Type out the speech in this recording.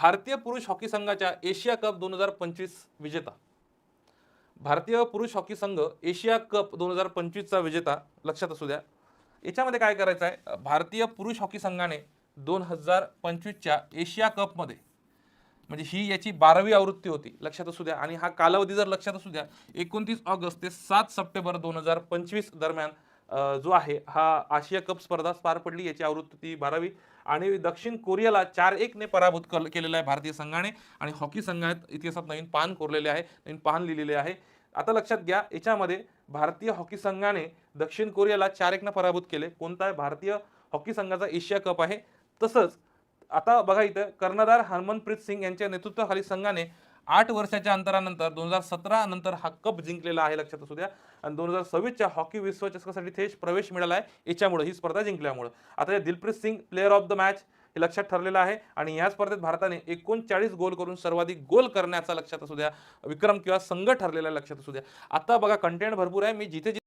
भारतीय पुरुष हॉकी संघाच्या एशिया कप दोन हजार पंचवीस विजेता. भारतीय पुरुष हॉकी संघ एशिया कप दोन हजार पंचवीसचा विजेता लक्षात असू द्या. याच्यामध्ये काय करायचं आहे? भारतीय पुरुष हॉकी संघाने दोन हजार पंचवीसच्या एशिया कपमध्ये म्हणजे ही याची बारावी आवृत्ती होती लक्षात असू द्या. आणि हा कालावधी जर लक्षात असू द्या एकोणतीस ऑगस्ट ते सात सप्टेंबर दोन हजार पंचवीस दरम्यान जो आहे हा आशिया कप स्पर्धा पार पडली याची आवृत्ती ती बारावी. आणि दक्षिण कोरियाला चार एकने पराभूत कल- केलेला आहे भारतीय संघाने. आणि हॉकी संघात इतिहासात नवीन पान कोरलेले आहे नवीन पान लिहिलेले आहे. आता लक्षात घ्या याच्यामध्ये भारतीय हॉकी संघाने दक्षिण कोरियाला चार एकनं पराभूत केले. कोणता? आहे भारतीय हॉकी संघाचा एशिया कप आहे. तसंच आता बघा इथं कर्णधार हरमनप्रीत सिंग यांच्या नेतृत्वाखाली संघाने आठ वर्षाच्या अंतरानंतर दोन हजार सतरा नंतर हा कप जिंकलेला आहे लक्षात असू द्या. आणि दोन हजार सव्वीसच्या हॉकी विश्वचषकासाठी थेट प्रवेश मिळाला आहे. याच्यामुळे ही स्पर्धा जिंकल्यामुळे. आता या Dilpreet Singh player of the match हे लक्षात ठरलेलं आहे. आणि या स्पर्धेत भारताने एकोणचाळीस गोल करून सर्वाधिक गोल करण्याचा लक्षात असू द्या. विक्रम किंवा संघ ठरलेला लक्षात असू द्या. आता बघा कंटेंट भरपूर आहे. मी जिथे जिथे